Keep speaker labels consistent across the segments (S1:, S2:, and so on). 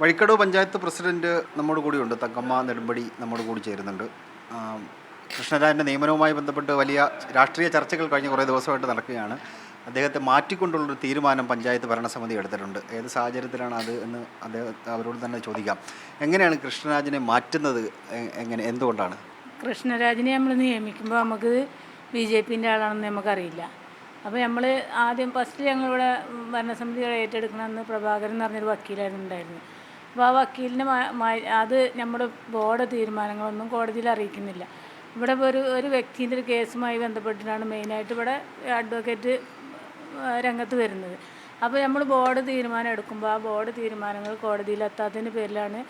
S1: Vazhikkadavu panchayat president നമ്മോട് ഉണ്ട് തങ്കമ്മ നെടുമ്പടി നമ്മോട് കൂടി ചേരുന്നുണ്ട്. കൃഷ്ണരാജന്റെ നിയമനവുമായി ബന്ധപ്പെട്ട് വലിയ രാഷ്ട്രീയ ചർച്ചകൾ കഴിഞ്ഞ കുറേ ദിവസമായിട്ട് നടക്കുകയാണ്. അദ്ദേഹത്തെ മാറ്റിക്കൊണ്ടുള്ളൊരു തീരുമാനം പഞ്ചായത്ത് ഭരണസമിതി എടുത്തിട്ടുണ്ട്. ഏത് സാഹചര്യത്തിലാണ് അത് എന്ന് അദ്ദേഹം അവരോട് തന്നെ ചോദിക്കാം. എങ്ങനെയാണ് കൃഷ്ണരാജിനെ മാറ്റുന്നത്? എങ്ങനെ എന്തുകൊണ്ടാണ്?
S2: കൃഷ്ണരാജിനെ നമ്മൾ നിയമിക്കുമ്പോൾ നമുക്ക് ബി ജെ പിന്റെ ആളാണെന്ന് നമുക്കറിയില്ല. അപ്പോൾ നമ്മൾ ആദ്യം ഫസ്റ്റ് ഞങ്ങളിവിടെ ഭരണസമിതി ഏറ്റെടുക്കണമെന്ന് പ്രഭാകരൻ എന്ന് പറഞ്ഞൊരു വക്കീലായിരുന്നു ഉണ്ടായിരുന്നത്. അപ്പോൾ ആ വക്കീലിന് അത് നമ്മുടെ ബോർഡ് തീരുമാനങ്ങളൊന്നും കോടതിയിൽ അറിയിക്കുന്നില്ല. ഇവിടെ ഒരു ഒരു വ്യക്തിന്റെ ഒരു കേസുമായി ബന്ധപ്പെട്ടിട്ടാണ് മെയിനായിട്ട് ഇവിടെ അഡ്വക്കേറ്റ് രംഗത്ത് വരുന്നത്. അപ്പോൾ നമ്മൾ ബോർഡ് തീരുമാനം എടുക്കുമ്പോൾ ആ ബോർഡ് തീരുമാനങ്ങൾ കോടതിയിൽ കോടതിയിലെത്താത്തതിന്റെ പേരിലാണ്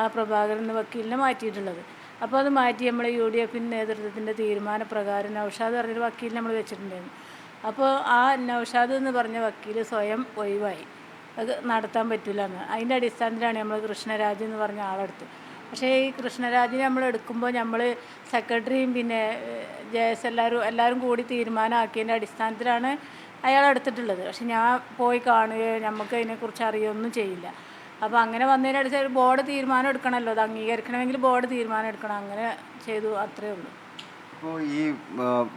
S2: ആ പ്രഭാകരൻ എന്ന വക്കീലിനെ മാറ്റിയിട്ടുള്ളത്. അപ്പോൾ അത് മാറ്റി നമ്മൾ യു ഡി എഫിന്റെ നേതൃത്വത്തിന്റെ തീരുമാനപ്രകാരം നൗഷാദ് പറഞ്ഞൊരു വക്കീലിനെ നമ്മൾ വെച്ചിട്ടുണ്ടായിരുന്നു. അപ്പോൾ ആ നൗഷാദ് എന്ന് പറഞ്ഞ വക്കീൽ സ്വയം ഒഴിവായി. അത് നടത്താൻ പറ്റില്ല എന്ന് അതിന്റെ അടിസ്ഥാനത്തിലാണ് നമ്മൾ കൃഷ്ണരാജ് എന്ന് പറഞ്ഞ ആളെടുത്ത്. പക്ഷേ ഈ കൃഷ്ണരാജിനെ നമ്മൾ എടുക്കുമ്പോൾ നമ്മൾ സെക്രട്ടറിയും പിന്നെ ജെ എസ് എല്ലാവരും എല്ലാവരും കൂടി തീരുമാനമാക്കിയതിന്റെ അടിസ്ഥാനത്തിലാണ് അയാൾ എടുത്തിട്ടുള്ളത്. പക്ഷെ ഞാൻ പോയി കാണുകയോ നമുക്ക് അതിനെക്കുറിച്ച് അറിയുകയൊന്നും ചെയ്യില്ല. അപ്പോൾ അങ്ങനെ വന്നതിന് അടിസ്ഥാനം ബോർഡ് തീരുമാനം എടുക്കണമല്ലോ. അത് അംഗീകരിക്കണമെങ്കിൽ ബോർഡ് തീരുമാനം എടുക്കണം. അങ്ങനെ ചെയ്തു അത്രേ ഉള്ളൂ.
S1: അപ്പോൾ ഈ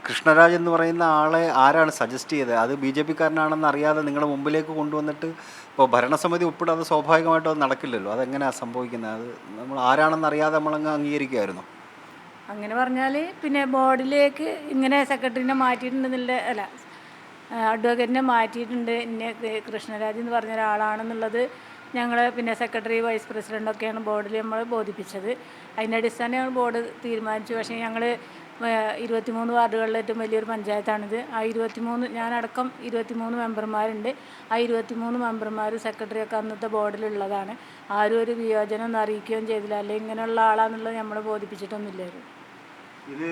S1: കൃഷ്ണരാജ് എന്ന് പറയുന്ന ആളെ ആരാണ് സജസ്റ്റ് ചെയ്തത്? അത് ബി ജെ പിക്കാരനാണെന്ന് അറിയാതെ നിങ്ങളുടെ മുമ്പിലേക്ക് കൊണ്ടുവന്നിട്ട് ഇപ്പോൾ ഭരണസമിതി ഉൾപ്പെടെ സ്വാഭാവികമായിട്ടും അത് നടക്കില്ലല്ലോ? അതെങ്ങനെയാണ് സംഭവിക്കുന്നത്? അത് നമ്മൾ ആരാണെന്ന് അറിയാതെ നമ്മളങ്ങ് അംഗീകരിക്കുമായിരുന്നു
S2: അങ്ങനെ പറഞ്ഞാൽ പിന്നെ ബോർഡിലേക്ക് ഇങ്ങനെ സെക്രട്ടറിനെ മാറ്റിയിട്ടുണ്ടെന്നുള്ള അല്ല അഡ്വക്കേറ്റിനെ മാറ്റിയിട്ടുണ്ട് ഇന്നെ കൃഷ്ണരാജ് എന്ന് പറഞ്ഞ ഒരാളാണെന്നുള്ളത് ഞങ്ങൾ പിന്നെ സെക്രട്ടറി വൈസ് പ്രസിഡന്റൊക്കെയാണ് ബോർഡിൽ നമ്മൾ ബോധിപ്പിച്ചത്. അതിന്റെ അടിസ്ഥാനം ബോർഡ് തീരുമാനിച്ചു. പക്ഷേ ഞങ്ങൾ ഇരുപത്തിമൂന്ന് വാർഡുകളിലെ ഏറ്റവും വലിയൊരു പഞ്ചായത്താണിത്. ആ ഇരുപത്തിമൂന്ന് ഞാനടക്കം ഇരുപത്തിമൂന്ന് മെമ്പർമാരുണ്ട്. ആ ഇരുപത്തിമൂന്ന് മെമ്പർമാർ സെക്രട്ടറിയൊക്കെ അന്നത്തെ ബോർഡിലുള്ളതാണ്. ആരും ഒരു വിയോജനം ഒന്നും അറിയിക്കുകയും ചെയ്തില്ല. അല്ലെങ്കിൽ ഇങ്ങനെയുള്ള ആളാണെന്നുള്ളത് നമ്മൾ ബോധിപ്പിച്ചിട്ടൊന്നുമില്ലായിരുന്നു.
S1: ഇത്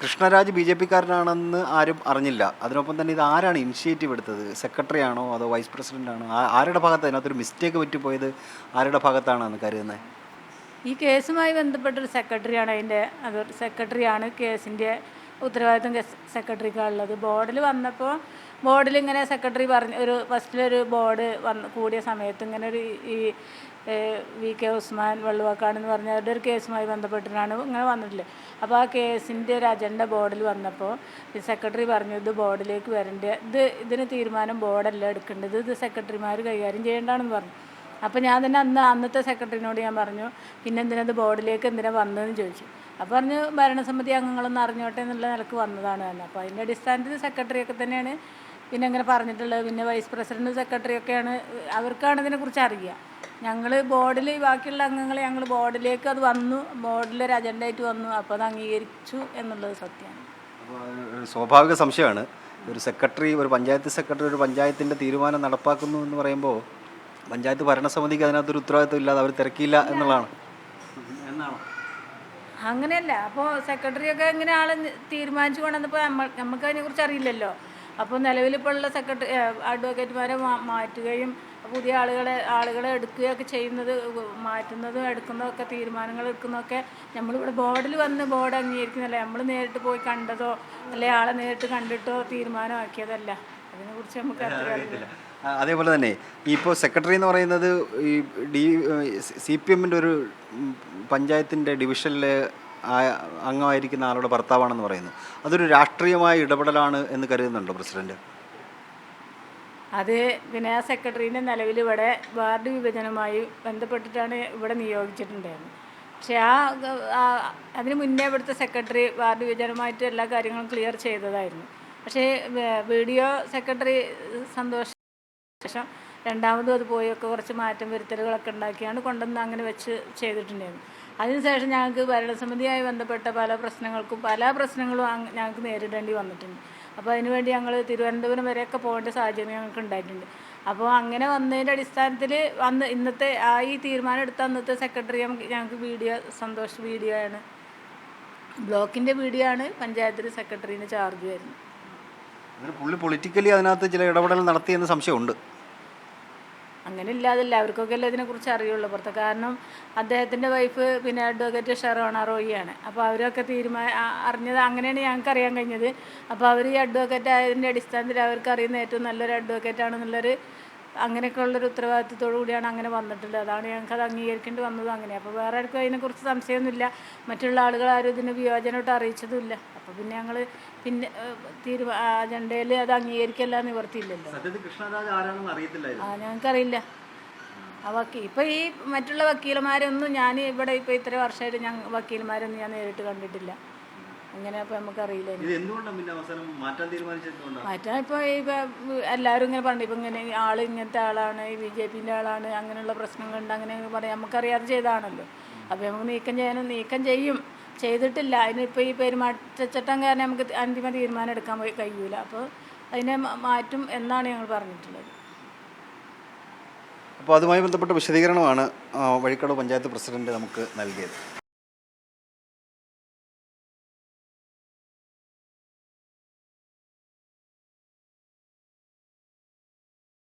S1: കൃഷ്ണരാജ് ബി ജെ പിക്കാരനാണെന്ന് ആരും അറിഞ്ഞില്ല. അതിനൊപ്പം തന്നെ ഇത് ആരാണ് ഇനിഷ്യേറ്റീവ് എടുത്തത്? സെക്രട്ടറി ആണോ അതോ വൈസ് പ്രസിഡന്റ് ആണോ ആരുടെ ഭാഗത്ത്? അതിനകത്തൊരു മിസ്റ്റേക്ക് പറ്റിപ്പോയത് ആരുടെ ഭാഗത്താണെന്ന് കരുതുന്നത്
S2: ഈ കേസുമായി ബന്ധപ്പെട്ടൊരു സെക്രട്ടറിയാണ് അതിന്റെ അത് സെക്രട്ടറിയാണ് കേസിന്റെ ഉത്തരവാദിത്വം സെക്രട്ടറിക്കാണുള്ളത്. ബോർഡിൽ വന്നപ്പോൾ ബോർഡിൽ ഇങ്ങനെ സെക്രട്ടറി പറഞ്ഞ ഒരു ഫസ്റ്റിലൊരു ബോർഡ് വന്ന് കൂടിയ സമയത്ത് ഇങ്ങനെ ഒരു ഈ വി കെ ഉസ്മാൻ വെള്ളുവാക്കാട് എന്ന് പറഞ്ഞ അവരുടെ ഒരു കേസുമായി ബന്ധപ്പെട്ടിട്ടാണ് ഇങ്ങനെ വന്നിട്ടില്ലേ അപ്പോൾ ആ കേസിന്റെ ഒരു അജണ്ട ബോർഡിൽ വന്നപ്പോൾ സെക്രട്ടറി പറഞ്ഞു ഇത് ബോർഡിലേക്ക് വരേണ്ട ഇത് ഇതിന് തീരുമാനം ബോർഡല്ല എടുക്കേണ്ടത് ഇത് സെക്രട്ടറിമാർ കൈകാര്യം ചെയ്യേണ്ടതാണെന്ന് പറഞ്ഞു. അപ്പോൾ ഞാൻ തന്നെ അന്ന് അന്നത്തെ സെക്രട്ടറിനോട് ഞാൻ പറഞ്ഞു പിന്നെ എന്തിനത് ബോർഡിലേക്ക് എന്തിനാ വന്നതെന്ന് ചോദിച്ചു. അപ്പോൾ പറഞ്ഞു ഭരണസമിതി അംഗങ്ങളൊന്നും അറിഞ്ഞോട്ടെ എന്നുള്ള നിലയ്ക്ക് വന്നതാണ് എന്ന്. അപ്പോൾ അതിന്റെ അടിസ്ഥാനത്തിൽ സെക്രട്ടറിയൊക്കെ തന്നെയാണ് പിന്നെ അങ്ങനെ പറഞ്ഞിട്ടുള്ളത്. പിന്നെ വൈസ് പ്രസിഡന്റ് സെക്രട്ടറിയൊക്കെയാണ് അവർക്കാണ് ഇതിനെക്കുറിച്ച് അറിയുക. ഞങ്ങൾ ബോർഡിൽ ബാക്കിയുള്ള അംഗങ്ങളെ ഞങ്ങൾ ബോർഡിലേക്ക് അത് വന്നു ബോർഡിലൊരു അജണ്ട ആയിട്ട് വന്നു. അപ്പോൾ അത് അംഗീകരിച്ചു എന്നുള്ളത് സത്യമാണ്.
S1: സ്വാഭാവിക സംശയമാണ്. ഒരു സെക്രട്ടറി ഒരു പഞ്ചായത്ത് സെക്രട്ടറി ഒരു പഞ്ചായത്തിന്റെ തീരുമാനം നടപ്പാക്കുന്നു എന്ന് പറയുമ്പോൾ പഞ്ചായത്ത് ഭരണസമിതിക്ക് അതിനകത്തൊരു ഉത്തരവാദിത്വം ഇല്ലാതെ അവർ തിരക്കിയില്ല എന്നുള്ളതാണ്. എന്നാണോ?
S2: അങ്ങനെയല്ല. അപ്പോൾ സെക്രട്ടറിയൊക്കെ എങ്ങനെ ആൾ തീരുമാനിച്ചു കൊണ്ടുവന്നപ്പോൾ നമ്മൾ നമുക്ക് അതിനെക്കുറിച്ച് അറിയില്ലല്ലോ. അപ്പോൾ നിലവിലിപ്പോൾ ഉള്ള സെക്രട്ടറി അഡ്വക്കേറ്റുമാരെ മാറ്റുകയും പുതിയ ആളുകളെ ആളുകളെ എടുക്കുകയൊക്കെ ചെയ്യുന്നത് മാറ്റുന്നതും എടുക്കുന്നതൊക്കെ തീരുമാനങ്ങൾ എടുക്കുന്നതൊക്കെ നമ്മളിവിടെ ബോർഡിൽ വന്ന് ബോർഡ് അംഗീകരിക്കുന്നില്ല നമ്മൾ നേരിട്ട് പോയി കണ്ടതോ അല്ലെ ആളെ നേരിട്ട് കണ്ടിട്ടോ തീരുമാനമാക്കിയതല്ല. അതിനെക്കുറിച്ച് നമുക്ക് അറിയില്ല.
S1: അതേപോലെ തന്നെ. ഇപ്പോൾ സെക്രട്ടറി എന്ന് പറയുന്നത് ഈ ഡി സി പി എമ്മിന്റെ ഒരു പഞ്ചായത്തിന്റെ ഡിവിഷനിലെ അംഗമായിരിക്കുന്ന ആളുടെ ഭർത്താവാണെന്ന് പറയുന്നു. അതൊരു രാഷ്ട്രീയമായ ഇടപെടലാണ് എന്ന് കരുതുന്നുണ്ടോ പ്രസിഡന്റ്?
S2: അത് പിന്നെ ആ സെക്രട്ടറീന്റെ നിലവിൽ ഇവിടെ വാർഡ് വിഭജനവുമായി ബന്ധപ്പെട്ടിട്ടാണ് ഇവിടെ നിയോഗിച്ചിട്ടുണ്ടായിരുന്നത്. പക്ഷേ ആ- അതിന് മുന്നേ ഇവിടുത്തെ സെക്രട്ടറി വാർഡ് വിഭജനമായിട്ട് എല്ലാ കാര്യങ്ങളും ക്ലിയർ ചെയ്തതായിരുന്നു. പക്ഷേ വീഡിയോ സെക്രട്ടറി സന്തോഷ് ശേഷം രണ്ടാമതും അത് പോയൊക്കെ കുറച്ച് മാറ്റം വരുത്തലുകളൊക്കെ ഉണ്ടാക്കിയാണ് കൊണ്ടുവന്ന് അങ്ങനെ വെച്ച് ചെയ്തിട്ടുണ്ടായിരുന്നു. അതിനുശേഷം ഞങ്ങൾക്ക് ഭരണസമിതിയായി ബന്ധപ്പെട്ട പല പ്രശ്നങ്ങൾക്കും പല പ്രശ്നങ്ങളും ഞങ്ങൾക്ക് നേരിടേണ്ടി വന്നിട്ടുണ്ട്. അപ്പോൾ അതിനുവേണ്ടി ഞങ്ങൾ തിരുവനന്തപുരം വരെയൊക്കെ പോകേണ്ട സാഹചര്യം ഞങ്ങൾക്ക് ഉണ്ടായിട്ടുണ്ട്. അപ്പോൾ അങ്ങനെ വന്നതിന്റെ അടിസ്ഥാനത്തിൽ അന്ന് ഇന്നത്തെ ആ ഈ തീരുമാനം എടുത്ത അന്നത്തെ സെക്രട്ടറി ഞങ്ങൾക്ക് വീഡിയോ സന്തോഷ് വീഡിയോ ആണ്. ബ്ലോക്കിന്റെ വീഡിയോ ആണ് പഞ്ചായത്തിൽ സെക്രട്ടറീന് ചാർജ് വരുന്നത്
S1: അങ്ങനെ പുള്ളി പൊളിറ്റിക്കലി അതിനകത്ത് ചില ഇടപെടൽ നടത്തിയെന്ന് സംശയമുണ്ട്.
S2: അങ്ങനെ ഇല്ലാതില്ല അവർക്കൊക്കെ അല്ലേ ഇതിനെക്കുറിച്ച് അറിയുള്ളൂ. പുറത്ത് കാരണം അദ്ദേഹത്തിന്റെ വൈഫ് പിന്നെ അഡ്വക്കേറ്റ് ഷെറോണ റോയിയാണ്. അപ്പോൾ അവരൊക്കെ തീരുമാന അറിഞ്ഞത് അങ്ങനെയാണ് ഞങ്ങൾക്ക് അറിയാൻ കഴിഞ്ഞത്. അപ്പോൾ അവർ ഈ അഡ്വക്കേറ്റ് ആയതിന്റെ അടിസ്ഥാനത്തിൽ അവർക്ക് അറിയുന്ന ഏറ്റവും നല്ലൊരു അഡ്വക്കേറ്റ് ആണെന്നുള്ളൊരു അങ്ങനെയൊക്കെ ഉള്ളൊരു ഉത്തരവാദിത്തത്തോടു കൂടിയാണ് അങ്ങനെ വന്നിട്ടുള്ളത്. അതാണ് ഞങ്ങൾക്ക് അത് അംഗീകരിക്കേണ്ടി വന്നതും അങ്ങനെ. അപ്പോൾ വേറെ ആർക്കും അതിനെക്കുറിച്ച് സംശയമൊന്നുമില്ല. മറ്റുള്ള ആളുകൾ ആരും ഇതിന് വിയോജനമായിട്ട് അറിയിച്ചതുമില്ല. അപ്പോൾ പിന്നെ ഞങ്ങൾ പിന്നെ തീരുമാ അജണ്ടയിൽ അത് അംഗീകരിക്കല്ല നിവർത്തിയില്ലല്ലോ. ആ ഞങ്ങൾക്കറിയില്ല. ആ വക്കീൽ ഇപ്പോൾ ഈ മറ്റുള്ള വക്കീലന്മാരൊന്നും ഞാൻ ഇവിടെ ഇപ്പോൾ ഇത്ര വർഷമായിട്ട് ഞാൻ വക്കീലന്മാരൊന്നും ഞാൻ നേരിട്ട് കണ്ടിട്ടില്ല. അങ്ങനെ അപ്പോൾ നമുക്കറിയില്ല
S1: ഇത് എന്തുകൊണ്ടാണ് പിന്നെ അവസാനം മാറ്റാൻ തീരുമാനിച്ചതുകൊണ്ടാണ്
S2: മാറ്റാൻ ഇപ്പോൾ ഇപ്പം എല്ലാവരും ഇങ്ങനെ പറഞ്ഞു ഇപ്പം ഇങ്ങനെ ആൾ ഇങ്ങനത്തെ ആളാണ് ഈ ബി ജെ പിന്റെ ആളാണ് അങ്ങനെയുള്ള പ്രശ്നങ്ങളുണ്ട് അങ്ങനെ പറയാം നമുക്കറിയാതെ ചെയ്താണല്ലോ അപ്പോൾ നമുക്ക് നീക്കം ചെയ്യാനും നീക്കം ചെയ്യും. ചെയ്തിട്ടില്ല. അതിനിപ്പോൾ ഈ പെരുമാറ്റച്ചട്ടം കാരണം നമുക്ക് അന്തിമ തീരുമാനം എടുക്കാൻ പോയി കഴിയൂല. അപ്പോൾ അതിനെ മാറ്റും എന്നാണ് ഞങ്ങൾ പറഞ്ഞിട്ടുള്ളത്.
S1: അപ്പോൾ അതുമായി ബന്ധപ്പെട്ട വിശദീകരണമാണ് വഴിക്കടവ് പഞ്ചായത്ത് പ്രസിഡന്റ് നമുക്ക് നൽകിയത്.